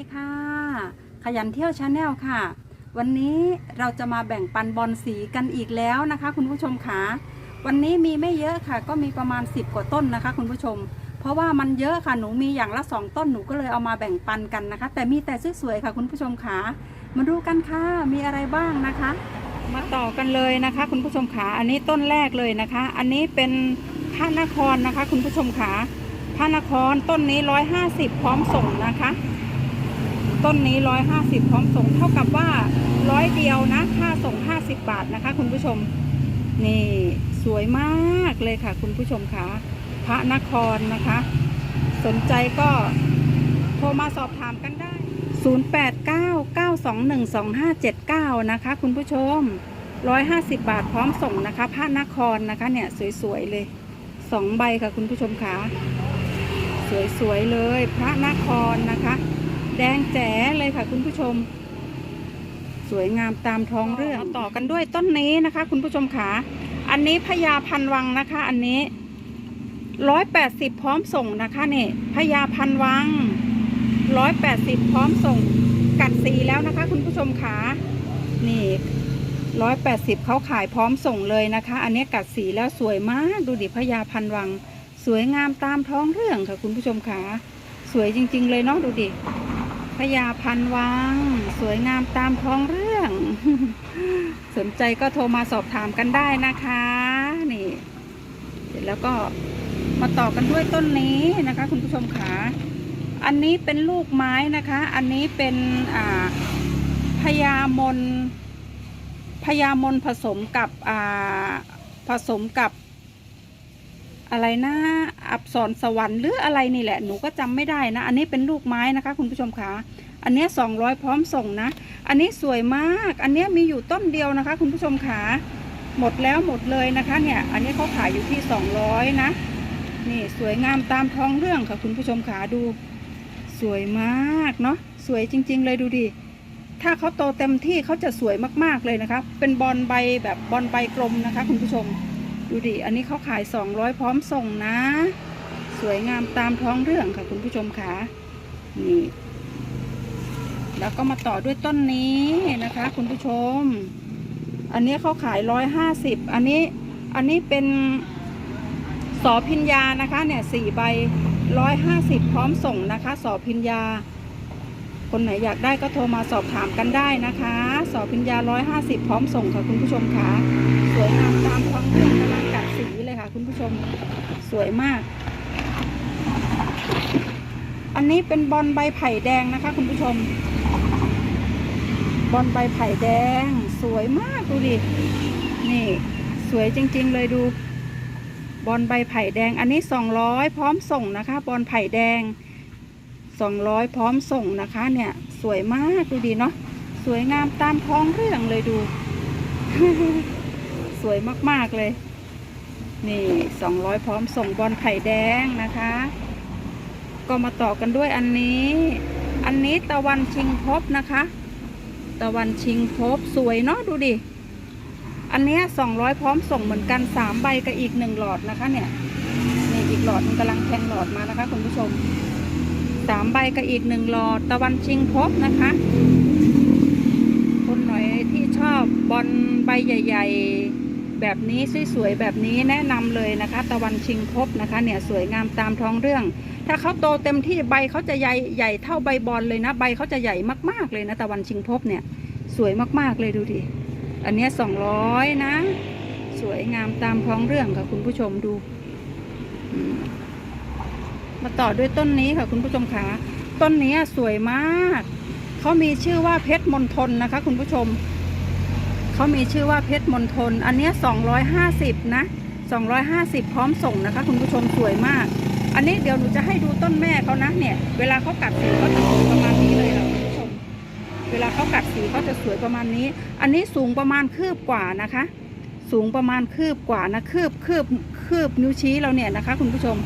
ดีค่ะ ขยันเที่ยวชาแนลค่ะ วันนี้เราจะมาแบ่งปันบอลสีกันอีกแล้วนะคะ คุณผู้ชมค่ะวันนี้มีไม่เยอะค่ะ ก็มีประมาณ 10 กว่าต้นนะคะ คุณผู้ชม เพราะว่ามันเยอะค่ะหนูมีอย่างละสองต้นหนูก็เลยเอามาแบ่งปันกันนะคะ แต่มีแต่สวยๆค่ะ คุณผู้ชมค่ะมาดูกันค่ะมีอะไรบ้างนะคะ มาต่อกันเลยนะคะ คุณผู้ชมขาอันนี้ต้นแรกเลยนะคะ อันนี้เป็นพระนครนะคะ คุณผู้ชมขาพระนครต้นนี้ร้อยห้าสิบพร้อมส่งนะคะ ต้นนี้ร้อยห้าสิบพร้อมส่ง เท่ากับว่าร้อยเดียวนะค่าส่งห้าสิบบาทนะคะ คุณผู้ชม นี่สวยมากเลยค่ะ คุณผู้ชมคะพระนครนะคะ สนใจก็โทรมาสอบถามกันได้ 0899212579 นะคะ คุณผู้ชม 150 บาทพร้อมส่งนะคะพระนครนะคะเนี่ยสวยๆเลยสองใบค่ะคุณผู้ชมคะสวยๆเลยพระนครนะคะ แดงแจ๋เลยค่ะ คุณผู้ชม สวยงามตามท้องเรื่อง ต่อกันด้วยต้นนี้นะคะ คุณผู้ชมขาอันนี้พญาพันวังนะคะ อันนี้ร้อยแปดสิบพร้อมส่งนะคะเนี่ยพญาพันวังร้อยแปดสิบพร้อมส่ง กัดสีแล้วนะคะ คุณผู้ชมขานี่ร้อยแปดสิบเขาขายพร้อมส่งเลยนะคะ อันนี้กัดสีแล้วสวยมากดูดิพญาพันวัง สวยงามตามท้องเรื่องค่ะ คุณผู้ชมขาสวยจริง ๆ เลยเนาะดูดิ พญาพันวัง สวยงามตามท้องเรื่อง สนใจก็โทรมาสอบถามกันได้นะคะ นี่ เสร็จแล้วก็มาต่อกันด้วยต้นนี้นะคะ คุณผู้ชมขาอันนี้เป็นลูกไม้นะคะ อันนี้เป็นอ่าพญามนพญามนผสมกับอ่าผสมกับ อะไรนะอับสรสวรรค์หรืออะไรนี่แหละหนูก็จำไม่ได้นะ อันนี้เป็นลูกไม้นะคะ คุณผู้ชมคะอันเนี้สองร้อยพร้อมส่งนะ อันนี้สวยมาก อันเนี้ยมีอยู่ต้นเดียวนะคะ คุณผู้ชมขาหมดแล้วหมดเลยนะคะ เนี่ย อันนี้เขาขายอยู่ที่สองร้อยนะ นี่สวยงามตามท้องเรื่องค่ะ คุณผู้ชมขาดู สวยมากเนาะ สวยจริง ๆ เลยดูดิ ถ้าเขาโตเต็มที่เขาจะสวยมากๆเลยนะคะ เป็นบอลใบแบบบอลใบกลมนะคะ คุณผู้ชม ดูดิ อันนี้เขาขาย 200 พร้อมส่งนะ สวยงามตามท้องเรื่องค่ะคุณผู้ชมค่ะนี่ แล้วก็มาต่อด้วยต้นนี้นะคะ คุณผู้ชม อันนี้เขาขาย 150 อันนี้อันนี้เป็นสอพิญญานะคะเนี่ยสี่ใบ 150 พร้อมส่งนะคะสอพิญญา คนไหนอยากได้ก็โทรมาสอบถามกันได้นะคะ สอบพิญญา 150 พร้อมส่งค่ะคุณผู้ชมค่ะ สวยงามตามท้องเรื่องกำลังกัดสีเลยค่ะ คุณผู้ชม สวยมาก อันนี้เป็นบอลใบไผ่แดงนะคะ คุณผู้ชม บอลใบไผ่แดง สวยมากดูดิ นี่ สวยจริง ๆ เลยดู บอลใบไผ่แดง อันนี้ 200 พร้อมส่งนะคะ บอลไผ่แดง 200 พร้อมส่งนะคะเนี่ยสวยมากดูดีเนาะสวยงามตามท้องเรื่องเลยดู สวยมากๆเลย นี่ 200 พร้อมส่งบอลไผ่แดงนะคะ ก็มาต่อกันด้วยอันนี้ อันนี้ตะวันชิงพบนะคะ ตะวันชิงพบสวยเนาะดูดิอันนี้ย200พร้อมส่งเหมือนกัน3ใบกับอีก1หลอดนะคะเนี่ยนี่อีกหลอดมันกำลังแทงหลอดมานะคะคุณผู้ชม 3ใบกับอีก1หลอดตะวันชิงพบนะคะ คนหน่อยที่ชอบบอลใบใหญ่ ๆ แบบนี้สวยๆแบบนี้แนะนำเลยนะคะ ตะวันชิงพบนะคะ เนี่ยสวยงามตามท้องเรื่อง ถ้าเขาโตเต็มที่ใบเขาจะใหญ่ใหญ่เท่าใบบอลเลยนะ ใบเขาจะใหญ่มากๆเลยนะ ตะวันชิงพบเนี่ยสวยมากๆเลยดูดิอันนี้สองร้อยนะ สวยงามตามท้องเรื่องค่ะคุณผู้ชมดู มาต่อด้วยต้นนี้ค่ะ คุณผู้ชมคะต้นนี้สวยมากเขามีชื่อว่าเพชรมณฑลนะคะ คุณผู้ชมเขามีชื่อว่าเพชรมณฑลอันนี้สองร้อยห้าสิบนะสองร้อยห้าสิบพร้อมส่งนะคะ คุณผู้ชมสวยมาก อันนี้เดี๋ยวหนูจะให้ดูต้นแม่เขานะเนี่ย เวลาเขากัดสีเขาจะสวยประมาณนี้เลยค่ะคุณผู้ชม เวลาเขากัดสีเขาจะสวยประมาณนี้ อันนี้สูงประมาณคืบกว่านะคะ สูงประมาณคืบกว่านะคืบคืบคืบนิ้วชี้เราเนี่ยนะคะ คุณผู้ชม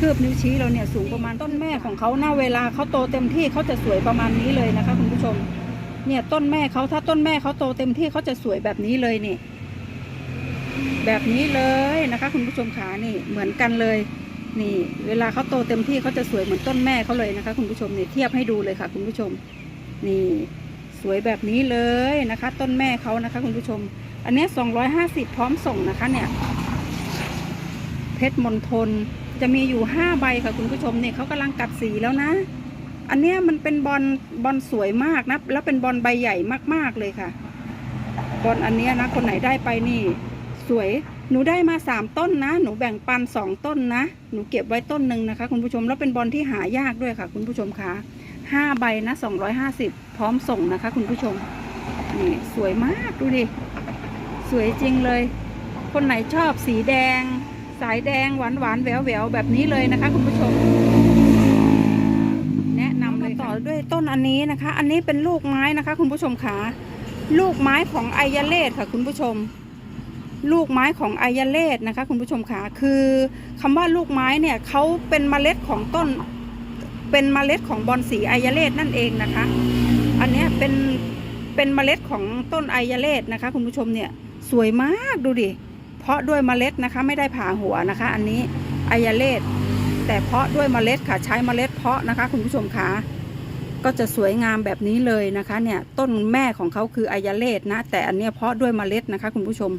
คืบนิ้วชี้เราเนี่ยสูงประมาณต้นแม่ของเขาหน้าเวลาเขาโตเต็มที่เขาจะสวยประมาณนี้เลยนะคะคุณผู้ชม เนี่ยต้นแม่เขาถ้าต้นแม่เขาโตเต็มที่เขาจะสวยแบบนี้เลยนี่ แบบนี้เลยนะคะ คุณผู้ชมขานี่เหมือนกันเลย นี่ เวลาเขาโตเต็มที่เขาจะสวยเหมือนต้นแม่เขาเลยนะคะ คุณผู้ชมเนี่ยเทียบให้ดูเลยค่ะ คุณผู้ชม นี่สวยแบบนี้เลยนะคะ ต้นแม่เขานะคะ คุณผู้ชม อันนี้สองร้อยห้าสิบพร้อมส่งนะคะ เนี่ย เพชรมณฑล จะมีอยู่ห้าใบค่ะคุณผู้ชมเนี่ยเขากำลังกัดสีแล้วนะ อันเนี้ยมันเป็นบอลบอลสวยมากนะ แล้วเป็นบอลใบใหญ่มากๆเลยค่ะ บอลอันเนี้ยนะ คนไหนได้ไปนี่ สวยหนูได้มาสามต้นนะ หนูแบ่งปันสองต้นนะ หนูเก็บไว้ต้นหนึ่งนะคะ คุณผู้ชมแล้วเป็นบอลที่หายากด้วยค่ะ คุณผู้ชมคะห้าใบนะสองร้อยห้าสิบพร้อมส่งนะคะ คุณผู้ชมนี่สวยมากดูดิสวยจริงเลย คนไหนชอบสีแดง สายแดงหวานหวานแหววแหววแบบนี้เลยนะคะ คุณผู้ชม แนะนำเลยต่อด้วยต้นอันนี้นะคะ อันนี้เป็นลูกไม้นะคะ คุณผู้ชมคะลูกไม้ของไอยาเลศค่ะ คุณผู้ชม ลูกไม้ของไอยาเลศนะคะ คุณผู้ชมคะคือคำว่าลูกไม้เนี่ยเขาเป็นเมล็ดของต้น เป็นเมล็ดของบอนสีไอยาเลศนั่นเองนะคะ อันนี้เป็นเป็นเมล็ดของต้นไอยาเลศนะคะ คุณผู้ชมเนี่ยสวยมากดูดิ เพาะด้วยเมล็ดนะคะ ไม่ได้ผ่าหัวนะคะ อันนี้ไอยาเลศแต่เพาะด้วยเมล็ดค่ะใช้เมล็ดเพาะนะคะ คุณผู้ชมคะก็จะสวยงามแบบนี้เลยนะคะเนี่ยต้นแม่ของเขาคือไอยาเลศนะ แต่อันเนี้ยเพาะด้วยเมล็ดนะคะ คุณผู้ชม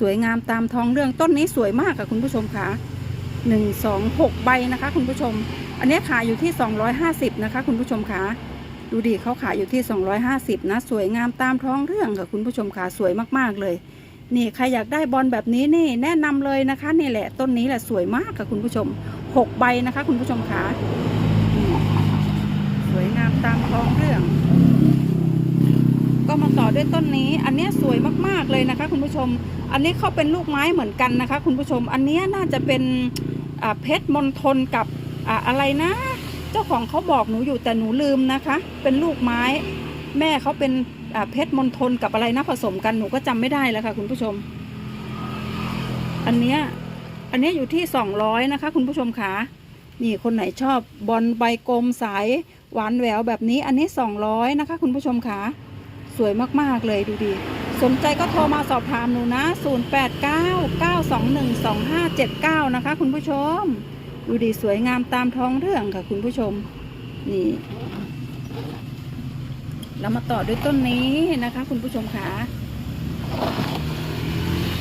สวยงามตามท้องเรื่องต้นนี้สวยมากค่ะคุณผู้ชมคะหนึ่งสองหกใบนะคะ คุณผู้ชม อันนี้ขายอยู่ที่250นะคะ คุณผู้ชมคะดูดิเขาขายอยู่ที่ 250 นะ สวยงามตามท้องเรื่องค่ะคุณผู้ชมคะสวยมากๆเลย นี่ใครอยากได้บอลแบบนี้นี่แนะนำเลยนะคะนี่แหละต้นนี้แหละสวยมากค่ะคุณผู้ชม6ใบนะคะ คุณผู้ชมคะสวยงามตามท้องเรื่อง ก็มาต่อด้วยต้นนี้ อันนี้สวยมากๆเลยนะคะ คุณผู้ชม อันนี้เขาเป็นลูกไม้เหมือนกันนะคะ คุณผู้ชม อันนี้น่าจะเป็นเพชรมณฑลกับออะไรนะ เจ้าของเขาบอกหนูอยู่แต่หนูลืมนะคะ เป็นลูกไม้ แม่เขาเป็นเพชรมณฑลกับอะไรนะผสมกันหนูก็จำไม่ได้แล้วค่ะ คุณผู้ชม อันเนี้ยอันเนี้ยอยู่ที่สองร้อยนะคะ คุณผู้ชมคะนี่คนไหนชอบบอลใบกลมสายหวานแหววแบบนี้ อันนี้สองร้อยนะคะ คุณผู้ชมคะสวยมากๆเลยดูดีสนใจก็โทรมาสอบถามหนูนะ 0899212579 นะคะ คุณผู้ชม ดูดีสวยงามตามท้องเรื่องค่ะ คุณผู้ชม นี่ เรามาต่อด้วยต้นนี้นะคะ คุณผู้ชมคะ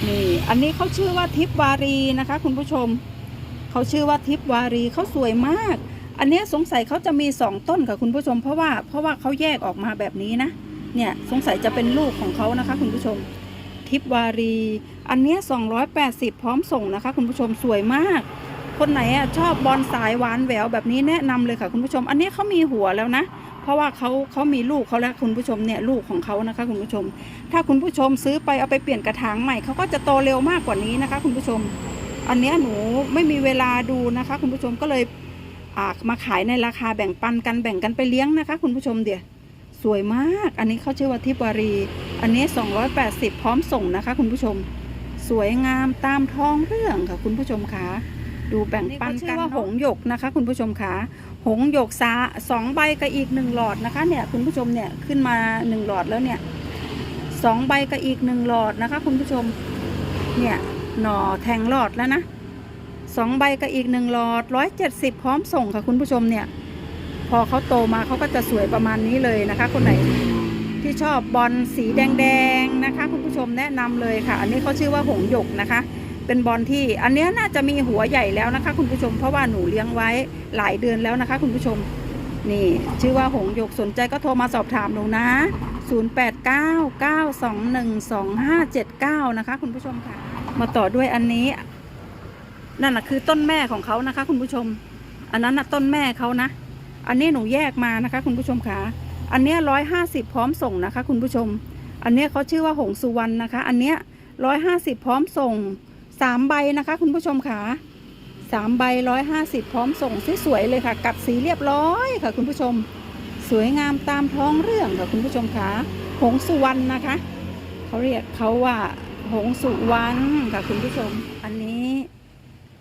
นี่ อันนี้เขาชื่อว่าทิพวารีนะคะ คุณผู้ชมเขาชื่อว่าทิพวารีเขาสวยมาก อันเนี้ยสงสัยเขาจะมีสองต้นค่ะคุณผู้ชม เพราะว่าเพราะว่าเขาแยกออกมาแบบนี้นะเนี่ยสงสัยจะเป็นลูกของเขานะคะ คุณผู้ชม ทิพวารี อันเนี้ย280 พร้อมส่งนะคะ คุณผู้ชมสวยมาก คนไหนอะชอบบอลสายหวานแหววแบบนี้แนะนำเลยค่ะคุณผู้ชม อันนี้เขามีหัวแล้วนะ เพราะว่าเขาเขามีลูกเขาแล้วคุณผู้ชมเนี่ยลูกของเขานะคะคุณผู้ชม ถ้าคุณผู้ชมซื้อไปเอาไปเปลี่ยนกระถางใหม่เขาก็จะโตเร็วมากกว่านี้นะคะ คุณผู้ชม อันเนี้ยหนูไม่มีเวลาดูนะคะ คุณผู้ชมก็เลยมาขายในราคาแบ่งปันกันแบ่งกันไปเลี้ยงนะคะ คุณผู้ชมเดี๋ยวสวยมาก อันนี้เขาชื่อว่าทิพวารี อันนี้ 280 พร้อมส่งนะคะ คุณผู้ชม สวยงามตามท้องเรื่องค่ะคุณผู้ชมคะ ดูแบ่งปันกันว่าหงหยกนะคะ คุณผู้ชมคะหงหยกซาสองใบกับอีกหนึ่งหลอดนะคะเนี่ยคุณผู้ชมเนี่ยขึ้นมาหนึ่งหลอดแล้วเนี่ยสองใบกับอีกหนึ่งหลอดนะคะ คุณผู้ชมเนี่ยหน่อแทงหลอดแล้วนะสองใบกับอีกหนึ่งหลอดร้อยเจ็ดสิบพร้อมส่งค่ะคุณผู้ชมเนี่ย พอเขาโตมาเขาก็จะสวยประมาณนี้เลยนะคะ คนไหนที่ชอบบอลสีแดงๆนะคะ คุณผู้ชมแนะนำเลยค่ะ อันนี้เขาชื่อว่าหงหยกนะคะ เป็นบอลที่อันนี้น่าจะมีหัวใหญ่แล้วนะคะ คุณผู้ชมเพราะว่าหนูเลี้ยงไว้หลายเดือนแล้วนะคะ คุณผู้ชมนี่ชื่อว่าหงหยกสนใจก็โทรมาสอบถามหนูนะ 0899212579 นะคะ คุณผู้ชมค่ะ มาต่อด้วยอันนี้ นั่นแหะคือต้นแม่ของเขานะคะ คุณผู้ชม อันนั้นนะต้นแม่เขานะ อันนี้หนูแยกมานะคะ คุณผู้ชมคะอันนี้ร้อยห้าสิบพร้อมส่งนะคะ คุณผู้ชม อันนี้เขาชื่อว่าหงสุวรรณนะคะ อันเนี้ยร้อยห้าสิบพร้อมส่ง สามใบนะคะ คุณผู้ชมคะสามใบร้อยห้าสิบพร้อมส่งสวยๆเลยค่ะ กัดสีเรียบร้อยค่ะ คุณผู้ชม สวยงามตามท้องเรื่องค่ะคุณผู้ชมคะหงสุวรรณนะคะเขาเรียกเขาว่าหงสุวรรณค่ะคุณผู้ชม อันนี้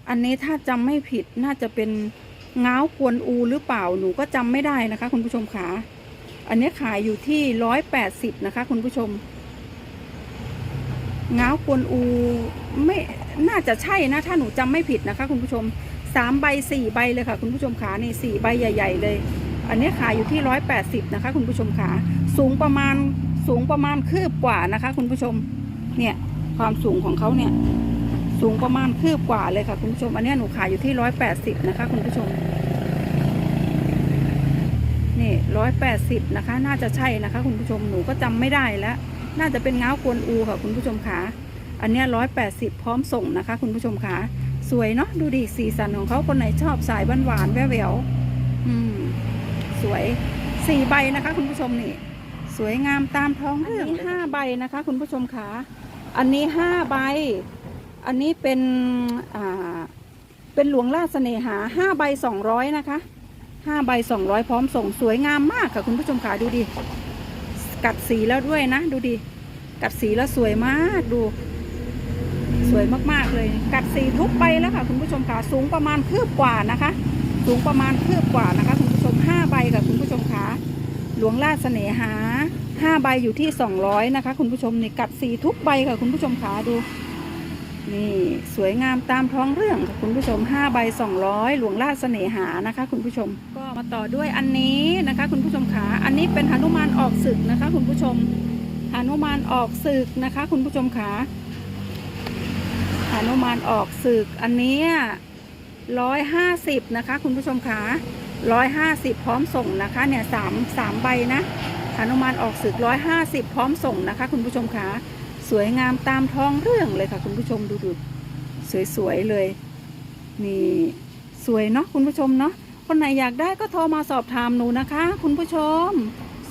อันนี้ถ้าจำไม่ผิดน่าจะเป็นง้าวกวนอูหรือเปล่าหนูก็จำไม่ได้นะคะ คุณผู้ชมขาอันนี้ขายอยู่ที่ร้อยแปดสิบนะคะ คุณผู้ชม ง้าวกวนอูไม่น่าจะใช่นะ ถ้าหนูจำไม่ผิดนะคะ คุณผู้ชมสามใบสี่ใบเลยค่ะ คุณผู้ชมขานี่สี่ใบใหญ่ ๆ เลย อันนี้ขายอยู่ที่ร้อยแปดสิบนะคะ คุณผู้ชมขาสูงประมาณสูงประมาณคืบกว่านะคะ คุณผู้ชมเนี่ยความสูงของเขาเนี่ย สูงประมาณคืบกว่าเลยค่ะคุณผู้ชม อันนี้หนูขายอยู่ที่ร้อยแปดสิบนะคะ คุณผู้ชมนี่ร้อยแปดสิบนะคะ น่าจะใช่นะคะ คุณผู้ชมหนูก็จำไม่ได้แล้ว น่าจะเป็นง้าวกวนอูค่ะคุณผู้ชมขาอันเนี้ร้อยแปดสิบพร้อมส่งนะคะ คุณผู้ชมขาสวยเนาะดูดิสีสันของเขาคนไหนชอบสายหวานๆแววๆอืม สวยสี่ใบนะคะ คุณผู้ชมนี่ สวยงามตามท้องเรื่องห้าใบนะคะ คุณผู้ชมขาอันนี้ห้าใบ อันนี้เป็นอ่าเป็นหลวงราชเสน่หาห้าใบสองร้อยนะคะห้าใบสองร้อยพร้อมส่งสวยงามมากค่ะคุณผู้ชมขาดูดิ กัดสีแล้วด้วยนะ ดูดิกัดสีแล้วสวยมากดู สวยมากๆเลย กัดสีทุกใบแล้วค่ะคุณผู้ชมขาสูงประมาณคืบกว่านะคะ สูงประมาณคืบกว่านะคะ คุณผู้ชมห้าใบค่ะคุณผู้ชมขาหลวงราชเสน่หาห้าใบอยู่ที่สองร้อยนะคะ คุณผู้ชมนี่กัดสีทุกใบค่ะคุณผู้ชมขาดูนี่สวยงามตามท้องเรื่องค่ะคุณผู้ชม5ใบ200หลวงราชเสน่หานะคะ คุณผู้ชมก็ มาต่อด้วยอันนี้นะคะ คุณผู้ชมขาอันนี้เป็นหนุมานออกศึกนะคะ คุณผู้ชมหนุมานออกศึกนะคะ คุณผู้ชมขาหนุมานออกศึกอันนี้ร้อยห้าสิบนะคะ คุณผู้ชมขาร้อยห้าสิบพร้อมส่งนะคะเนี่ยสามสามใบนะหนุมานออกศึกร้อยห้าสิบพร้อมส่งนะคะ คุณผู้ชมขาสวยงามตามท้องเรื่องเลยค่ะ คุณผู้ชมดูดูสวยๆเลยนี่สวยเนาะคุณผู้ชมเนาะ คนไหนอยากได้ก็โทรมาสอบถามหนูนะคะ คุณผู้ชม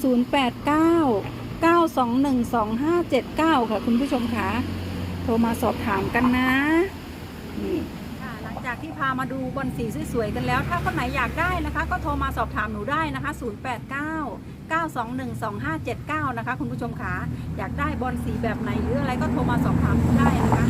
089 921 2579 ค่ะ คุณผู้ชมคะโทรมาสอบถามกันนะนี่ค่ะหลังจากที่พามาดูบอลสีสวยๆกันแล้ว ถ้าคนไหนอยากได้นะคะ ก็โทรมาสอบถามหนูได้นะคะ 089 9212579 นะคะ คุณผู้ชมคะอยากได้บอลสีแบบไหนหรืออะไรก็โทรมาสอบถามได้นะคะ